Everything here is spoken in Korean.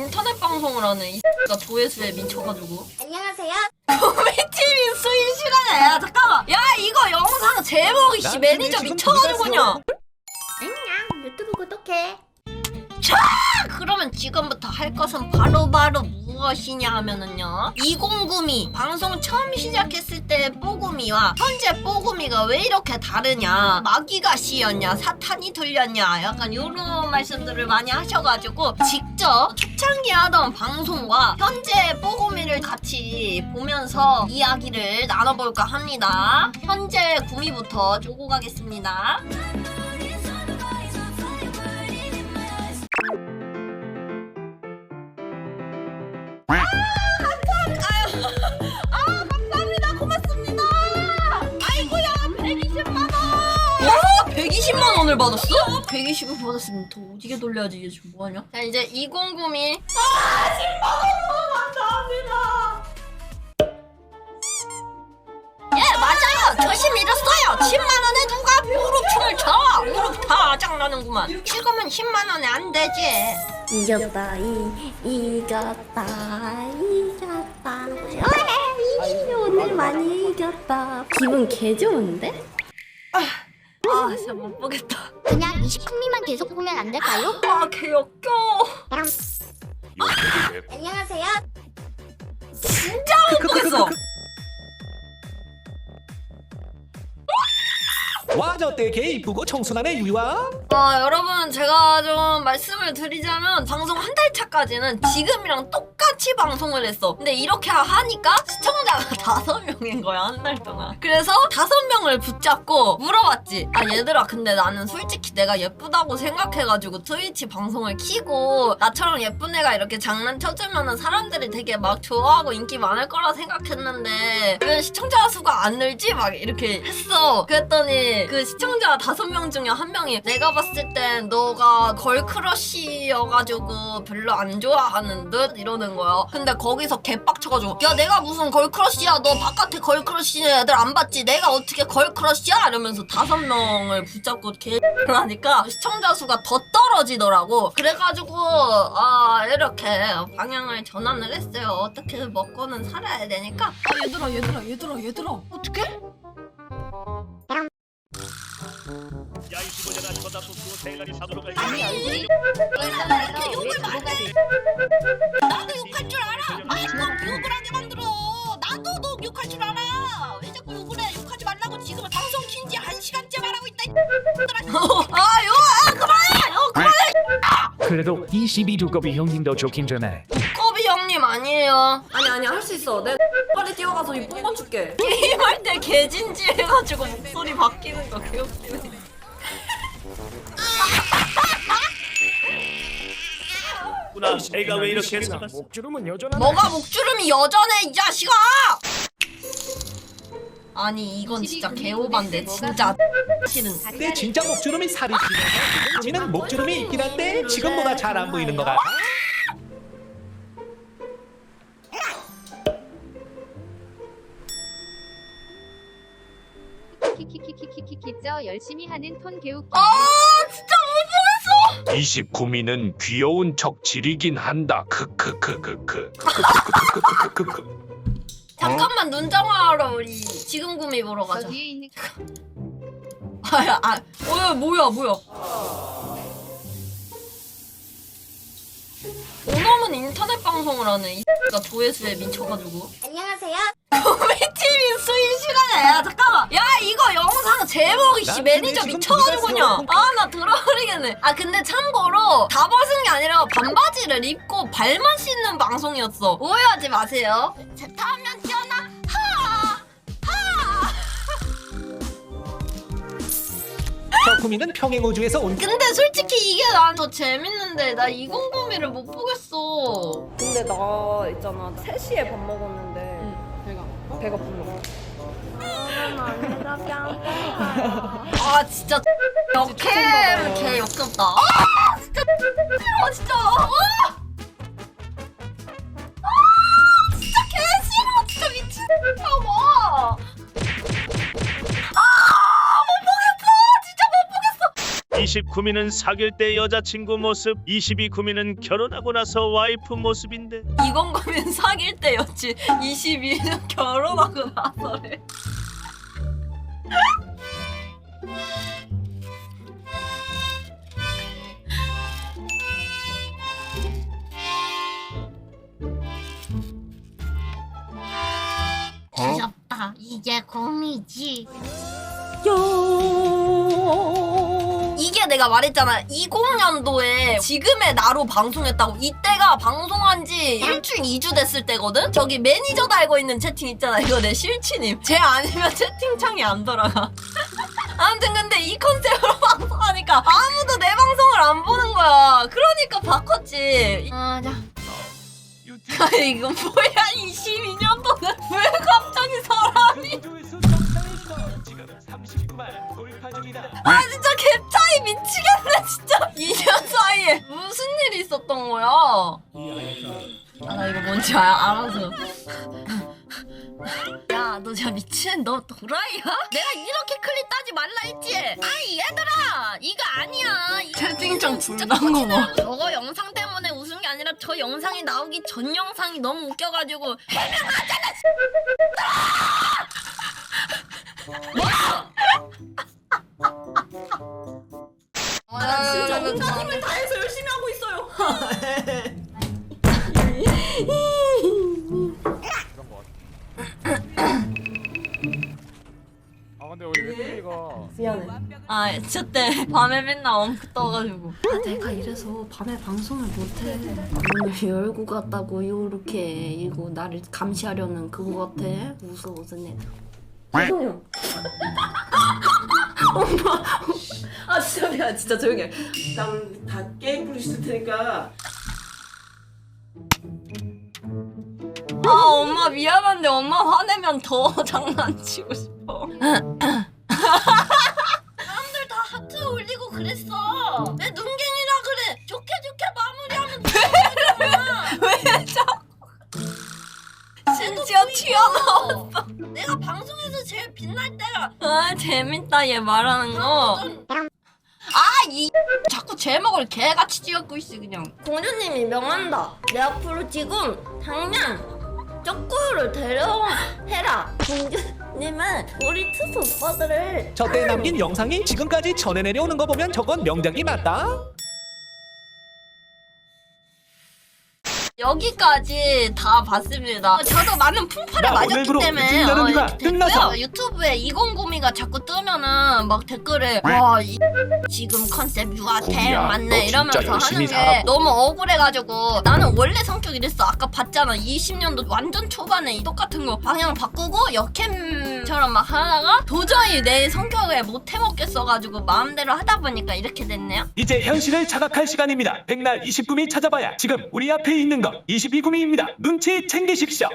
인터넷 방송을 하네. 이 X가 조회수에 미쳐가지고. 안녕하세요. 우리 팀이 수인 시간에 야 잠깐만. 야 이거 영상 제목이 씨난 매니저 미쳐가지고 그냥. 안녕. 유튜브 구독해. 그러면 지금부터 할 것은 바로 바로 무엇이냐 하면은요. 2092 방송 처음 시작했을 때 뽀구미와 현재 뽀구미가 왜 이렇게 다르냐? 마귀가 씌였냐? 사탄이 들렸냐? 약간 요런 말씀들을 많이 하셔가지고 직접 초창기 하던 방송과 현재 뽀구미를 같이 보면서 이야기를 나눠볼까 합니다. 현재 구미부터 쪼고 가겠습니다 아 감사합니다. 고맙습니다. 아이고야 120만 원. 와 120만 원을 받았어? 120을 받았으면 더 오지게 돌려야지. 이게 지금 뭐하냐? 자 이제 2092아 10만 원 감사합니다. 예 맞아요. 저심 잃었어요. 10만 원에 누가 무릎 춤을 쳐 무릎 다 장나는구만. 지금은 10만 원에 안 되지 이겼다. 이 이겼다. 이겼다. 왜 오늘 많이 이겼다. 기분 개 좋은데? 아 진짜 못 보겠다 그냥 20분미만 계속 보면 안 될까요? 아 개 역겨 안녕하세요. 진짜 못 보겠어 와 저때 개 이쁘고 청순하네 유이와? 아 여러분 제가 좀 말씀을 드리자면 방송 한 달 차까지는 지금이랑 똑같이 방송을 했어. 근데 이렇게 하니까 시청자가 다섯 명인 거야 한 달 동안. 그래서 다섯 명을 붙잡고 물어봤지. 아 얘들아 근데 나는 솔직히 내가 예쁘다고 생각해가지고 트위치 방송을 키고 나처럼 예쁜 애가 이렇게 장난쳐주면은 사람들이 되게 막 좋아하고 인기 많을 거라 생각했는데 왜 시청자 수가 안 늘지? 막 이렇게 했어. 그랬더니 그 시청자 다섯 명 중에 한 명이 내가 봤을 땐 너가 걸크러쉬여가지고 별로 안 좋아하는 듯 이러는 거야. 근데 거기서 개빡쳐가지고 야 내가 무슨 걸크러쉬야? 너 바깥에 걸크러쉬 애들 안 봤지? 내가 어떻게 걸크러쉬야? 이러면서 다섯 명을 붙잡고 개를 하니까 시청자 수가 더 떨어지더라고. 그래가지고 아 이렇게 방향을 전환을 했어요. 어떻게 먹고는 살아야 되니까. 아 얘들아 얘들아 얘들아 얘들아. 어떻게? 야, 이 시골에나 쳐다보고. 이렇게 욕을 많이 나도 욕할 줄 알아. 아이 꼭 욕을 하게 만들어. 나도 너 욕할 줄 알아. 왜 자꾸 욕을 해? 욕하지 말라고 지금 방송 킨지 한 시간째 말하고 있다 아 욕! 아 그만해! 어 그만해! 그래도 22두꺼비 형님도 좋긴 전에 꼬비 형님 아니에요. 아니 아니 할 수 있어. 내 빨리 뛰어가서 이 뽕건 줄게. 게임할 때 개진지 해가지고 목소리 바뀌는 거 개웃기네 구나 애가 왜 이렇게? 목주름은 여전하네 뭐가 목주름이 여전해 이 자식아! 아니 이건 진짜 개오반데 진짜 싫은 내 진짜 목주름이 살이 찌면서 지는 목주름이 있긴 한데 지금보다 잘 안 보이는 것 같아 열심히 하는 톤 개웃기 아 진짜 못 보겠어. 29미는 귀여운 척 지리긴 한다. 크크크크크. 잠깐만 눈정화하러 우리 지금 구미 보러 저 가자. 뒤에 있는 아야 아 어, 뭐야 뭐야. 오놈은 인터넷 방송을 하네. 이 X가 조회수에 미쳐가지고. 안녕하세요. 팀이 수인 시간에. 야 잠깐만 야 이거 영상 제목이 씨난 매니저 미쳐가지고 그냥 아나 들어버리겠네. 아 근데 참고로 다 벗은 게 아니라 반바지를 입고 발만 씻는 방송이었어. 오해하지 마세요. 자 타면 뛰어나. 하! 덕후미는 평행우주에서 온 근데 솔직히 이게 난 더 재밌는데 나 2092를 못 보겠어. 근데 나 있잖아. 3시에 밥 먹었는데 배가 배가 불러 아 진짜 역해 개 역겹다. 아 진짜 싫어 진짜. 아! 아 진짜 개 싫어 진짜 미친 아, 봐. 아못 보겠어. 진짜 못 보겠어. 29미는 사귈 때 여자친구 모습 22구미는 결혼하고 나서 와이프 모습인데. 이건 거면 사귈 때였지. 22년 결혼하고 나서래 귀엽다. 이게 곰이지. 이게 내가 말했잖아. 20년도에 지금의 나로 방송했다고. 이때가 방송한 지 일주일 2주 됐을 때거든? 저기 매니저 달고 있는 채팅 있잖아. 이거 내 실치님 쟤 아니면 채팅창이 안 돌아가. 아무튼 근데 이 컨셉으로 방송하니까 아무도 내 방송을 안 보는 거야. 그러니까 바꿨지. 아자. 아니 이건 뭐야? 22년도는 왜 갑자기 사람 거야 아 나 이거 뭔지 아, 알아서. 야 너 진짜 미친. 너 도라이야? 내가 이렇게 클립 따지 말라 했지. 아이 얘들아! 이거 아니야. 채팅창 불난 거 봐. 저거 영상 때문에 웃은 게 아니라 저 영상이 나오기 전 영상이 너무 웃겨가지고. 해명하잖아 아, 진짜 온갖 힘을 다해서 열심히 하고 있어요. 아, 저때 밤에 맨날 엉크 떠가지고. 아, 내가 이래서 밤에 방송을 못해. 오늘 열고 갔다고 이렇게 이거 나를 감시하려는 그거 같아. 무서워 애. 죄송해요. 엄마. 아 진짜 미안 진짜 조용히 해. 일단 다 게임 부르실 테니까 아, 엄마 미안한데 엄마 화내면 더 장난치고 싶어. 사람들 다 하트 올리고 그랬어. 내 눈갱이라 그래. 좋게 좋게 마무리하면 돼. 왜 자꾸? 심지어 튀어나왔어. 내가 방송에서 제일 빛날 때가. 아 재밌다 얘 말하는 거. 아이 자꾸 제목을 개같이 지었고 있어 그냥. 공주님이 명한다. 내 앞으로 지금 당장 쪼꾸를 데려해라. 공주님은 우리 투수 오빠들을 저때 남긴 영상이 지금까지 전해 내려오는 거 보면 저건 명작이 맞다. 여기까지 다 봤습니다. 저도 많은 풍파를 나 맞았기 오늘부로 때문에 됐고요. 끝나서. 유튜브에 2002가 자꾸 뜨면은 막 댓글에 와 이, 지금 컨셉 유아 대응 곰이야, 너 맞네 진짜 이러면서 열심히 하는 게 살아. 너무 억울해가지고 나는 원래 성격이 이랬어. 아까 봤잖아. 20년도 완전 초반에 이 똑같은 거 방향 바꾸고 역캠처럼 막 하다가 도저히 내 성격에 못 해먹겠어가지고 마음대로 하다 보니까 이렇게 됐네요. 이제 현실을 자각할 시간입니다. 백날 29미 찾아봐야 지금 우리 앞에 있는 거 22구미입니다. 눈치 챙기십시오.